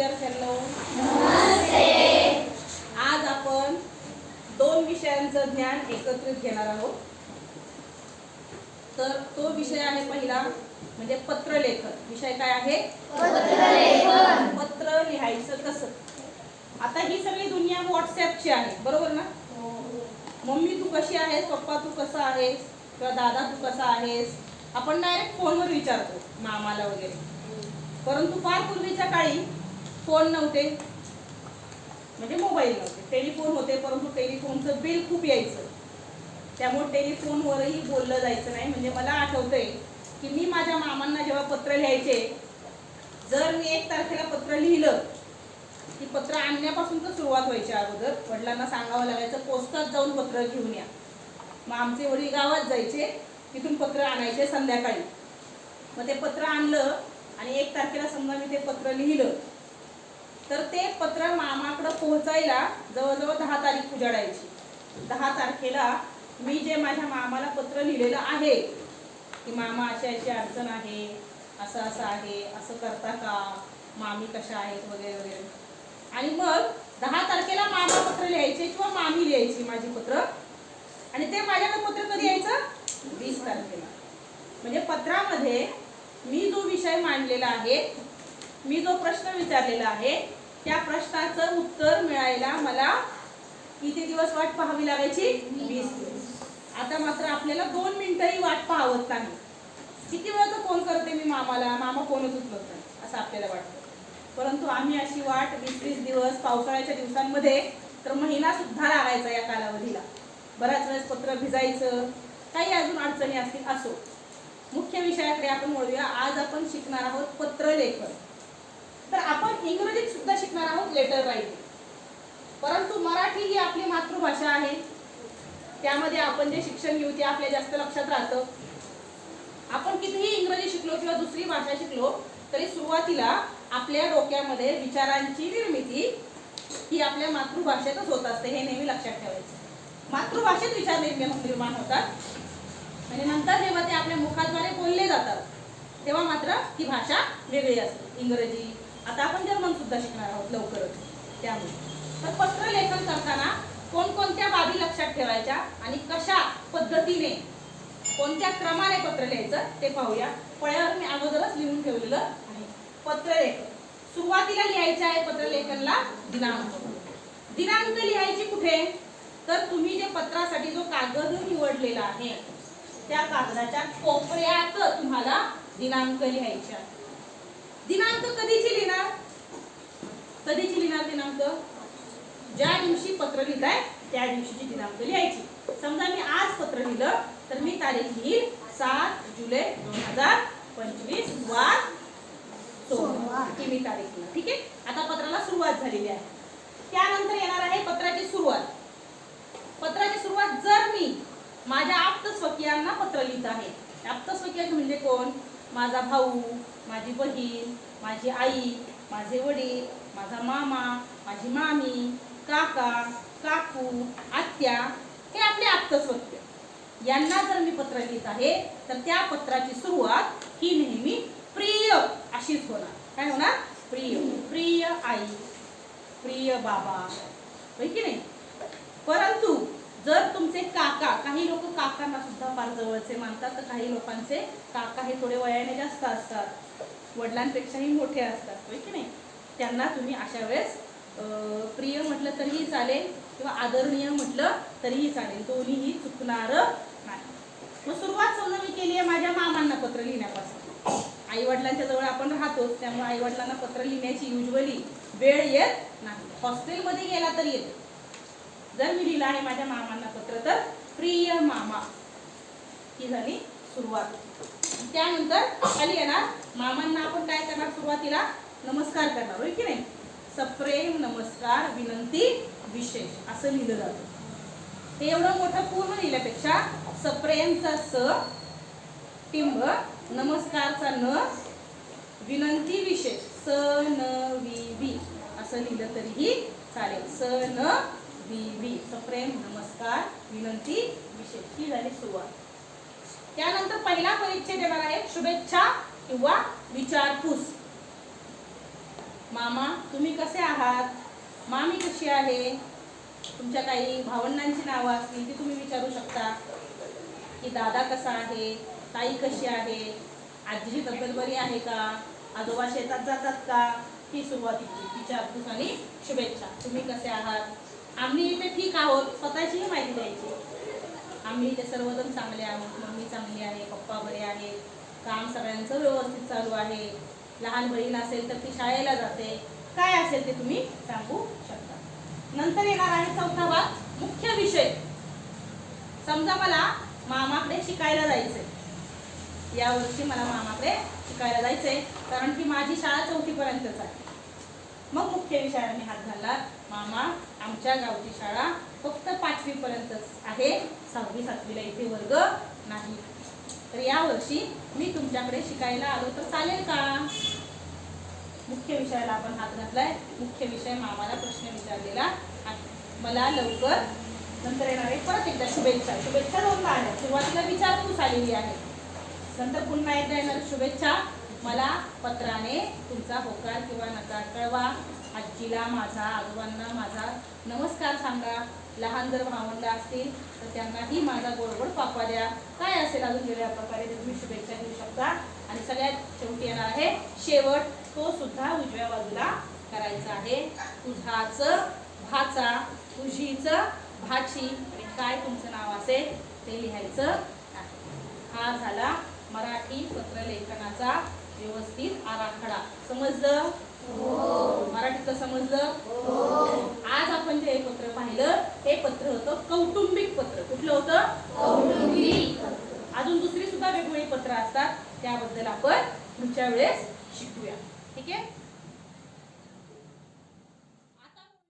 विद्यार्थ्यांनो आज आपण दोन विषयांचं ज्ञान एकत्रित घेणार आहोत. तर तो विषय आहे पहिला म्हणजे पत्रलेखन. विषय काय आहे? पत्र लिहायचं कसं? आता ही सगळी दुनिया व्हॉट्सअपची आहे बरोबर ना? मम्मी तू कशी आहेस? पप्पा तू कसा आहेस? किंवा दादा तू कसा आहेस? आपण डायरेक्ट फोनवर विचारतो मामाला वगैरे. परंतु फार पूर्वीच्या काळी फोन नव्हते. म्हणजे मोबाईल नव्हते. टेलिफोन होते परंतु टेलिफोनचं बिल खूप यायचं. त्यामुळे टेलिफोनवरही बोललं जायचं नाही. म्हणजे मला आठवतंय की मी माझ्या मामांना जेव्हा पत्र लिहायचे जर मी एक तारखेला पत्र लिहिलं की पत्र आणण्यापासून तर सुरुवात व्हायची अगोदर. वडिलांना सांगावं लागायचं पोस्टात जाऊन पत्र घेऊन या. मग आमचे वडील गावात जायचे तिथून पत्र आणायचे संध्याकाळी. मग ते पत्र आणलं आणि एक तारखेला समजा मी ते पत्र लिहिलं तर ते पत्र मामाकडं पोहोचायला जवळजवळ दहा तारीख उजाडायची. दहा तारखेला मी जे माझ्या मामाला पत्र लिहिलेलं आहे की मामा अशी अशी अडचण आहे असं असं आहे असं करता का मामी कशा आहेत वगैरे वगैरे. आणि मग दहा तारखेला मामा पत्र लिहायचे किंवा मामी लिहायची माझी पत्र. आणि ते माझ्याकडे पत्र कधी यायचं? वीस तारखेला. म्हणजे पत्रामध्ये मी जो विषय मांडलेला आहे मी जो प्रश्न विचारलेला आहे त्या प्रश्नाचं उत्तर मिळायला मला किती दिवस वाट पाहावी लागायची? वीस दिवस. आता मात्र आपल्याला दोन मिनिटंही वाट पाहावत नाही. किती वेळाचा फोन करते मी मामाला? मामा फोनच उचलत नाही असं आपल्याला वाटतं. परंतु आम्ही अशी वाट वीस वीस दिवस पावसाळ्याच्या दिवसांमध्ये तर महिना सुद्धा लागायचा या कालावधीला. बऱ्याच वेळेस पत्र भिजायचं काही अजून अडचणी असतील असो. मुख्य विषयाकडे आपण वळूया. आज आपण शिकणार आहोत पत्रलेखन. तर आपण इंग्रजी सुद्धा शिकणार आहोत लेटर रायटिंग परंतु मराठी ही आपली मातृभाषा आहे. त्यामध्ये आपण जे शिक्षण घेऊ ते आपल्या जास्त लक्षात राहतं. आपण कितीही इंग्रजी शिकलो किंवा दुसरी भाषा शिकलो तरी सुरुवातीला आपल्या डोक्यामध्ये विचारांची निर्मिती ही आपल्या मातृभाषेतच होत असते हे नेहमी लक्षात ठेवायचं. मातृभाषेत विचार निर्माण निर्माण होतात. आणि नंतर जेव्हा ते आपल्या मुखाद्वारे बोलले जातात तेव्हा मात्र ही भाषा वेगळी असते इंग्रजी आता आपण जर्मन सुद्धा शिकणार आहोत लवकरच त्यामुळे. तर पत्र लेखन करताना कोणकोणत्या बाबी लक्षात ठेवायच्या आणि कशा पद्धतीने कोणत्या क्रमाने पत्र लिहायचं ते पाहूया. पळ्यावर मी अगोदरच लिहून ठेवलेलं आहे. पत्रलेखन सुरुवातीला लिहायचं आहे पत्रलेखनला दिनांक. दिनांक लिहायची कुठे? तर तुम्ही जे पत्रासाठी जो कागद निवडलेला आहे त्या कागदाच्या कोपऱ्यात तुम्हाला दिनांक लिहायचा दिनांक कधीची लिहिणार? कधीची लिहिणार दिनांक? ज्या दिवशी पत्र लिहिताय त्या दिवशीची दिनांक लिहायची. समजा मी आज पत्र लिहिलं तर मी तारीख लिहील सात जुलै दोन हजार पंचवीस वार सोमवार. ही मी तारीख लिहिली. ठीक आहे? आता पत्राला सुरुवात झालेली आहे. त्यानंतर येणार आहे पत्राची सुरुवात. पत्राची सुरुवात जर मी माझ्या आप्त स्वकीयांना पत्र लिहित आहे. आप्त स्वकीय म्हणजे कोण? माझा भाऊ माझी बहीण माझी आई माझे वडील माझा मामा माझी मामी काका काकू आत्या हे आपले आप्तस्वकीय यांना जर मी पत्र लिहित आहे तर त्या पत्राची सुरुवात ही नेहमी प्रिय अशीच होणार. काय होणार? प्रिय प्रिय आई प्रिय बाबा. होय की नाही? परंतु जर तुमचे काका काही लोक काकांना सुद्धा फार जवळचे मानतात तर काही लोकांचे काका हे थोडे वयाने जास्त असतात. वडिलांपेक्षाही मोठे असतात होय की नाही? त्यांना तुम्ही अशा वेळेस प्रिय म्हटलं तरीही चालेल किंवा आदरणीय म्हटलं तरीही चालेल. दोन्हीही चुकणार नाही. मग सुरुवात समजा मी केली आहे माझ्या मामांना पत्र लिहिण्यापासून. आई वडिलांच्या जवळ आपण राहतोच त्यामुळे आई वडिलांना पत्र लिहिण्याची युजली वेळ येत नाही. हॉस्टेलमध्ये गेला तर येत. जर मी लिहिलं आहे माझ्या मामांना पत्र तर प्रिय मामा. ही झाली सुरुवात. त्यानंतर खाली येणार. मामांना आपण काय करणार? सुरुवातीला नमस्कार करणार होय की नाही? सप्रेम नमस्कार विनंती विशेष असं लिहिलं जातं. हे एवढं मोठं पूर्ण लिहिल्यापेक्षा सप्रेमचा स टिंब नमस्कारचा न विनंती विशेष स न वी वी असं लिहिलं तरीही चालेल. स न वी वी सप्रेम नमस्कार विनंती विशेष ही झाली सुरुवात. त्यानंतर पहिला परिच्छेद देणार आहे शुभेच्छा किंवा विचारपूस. मामा तुम्ही कसे आहात? मामी कशी आहे? तुमच्या काही भावंडांची नावं असतील ती तुम्ही विचारू शकता. की दादा कसा आहे? ताई कशी आहे? आजीची तब्येत बरी आहे का? आजोबा शेतात जातात का? ही सुरुवातीची विचारपूस आणि शुभेच्छा. तुम्ही कसे आहात? आम्ही इथे ठीक आहोत. स्वतःचीही माहिती द्यायची. आम्ही इथे सर्वजण चांगले आहोत मम्मी चांगली आहे पप्पा बरे आहेत काम सगळ्यांचं व्यवस्थित चालू आहे. लहान बहीण असेल तर ती शाळेला जाते. काय असेल ते तुम्ही सांगू शकता. नंतर येणार आहे चौथा भाग मुख्य विषय. समजा मला मामाकडे शिकायला जायचंय. यावर्षी मला मामाकडे शिकायला जायचंय कारण की माझी शाळा चौथीपर्यंतच आहे. मग मुख्य विषयाने हात घालला मामा आमच्या गावची शाळा फक्त पाचवीपर्यंतच आहे. सहावी सातवीला इथे वर्ग नाही. तर यावर्षी मी तुमच्याकडे शिकायला आलो तर चालेल का? मुख्य विषयाला आपण हात घातलाय. मुख्य विषय मामाला प्रश्न विचारलेला आहे. मला लवकर नंतर येणार आहे परत एकदा शुभेच्छा. शुभेच्छा दोन आहे सुरुवातीला विचारपूस आलेली आहे. नंतर पुन्हा एकदा येणार शुभेच्छा. मला पत्राने तुमचा होकार किंवा नकार कळवा. आजीला माझा आजोबांना माझा नमस्कार सांगा. लहान जर भावंड असतील तर त्यांनाही माझा गोडगोड पापा द्या. काय असेल अजून वेगळ्या प्रकारे तुम्ही शुभेच्छा देऊ शकता. आणि सगळ्यात शेवटी येणार आहे शेवट तो सुद्धा उजव्या बाजूला करायचा आहे. तुझाच भाचा तुझीच भाची. आणि काय तुमचं नाव असेल ते लिहायचं आहे. हा झाला मराठी पत्रलेखनाचा व्यवस्थित आराखडा. समजलं? मराठीचं समजलं? आज आपण जे पत्र पाहिलं हे पत्र होतं कौटुंबिक पत्र. कुठलं होतं? अजून दुसरी सुद्धा वेगवेगळी पत्र असतात. त्याबद्दल आपण पुढच्या वेळेस शिकूया. ठीक आहे?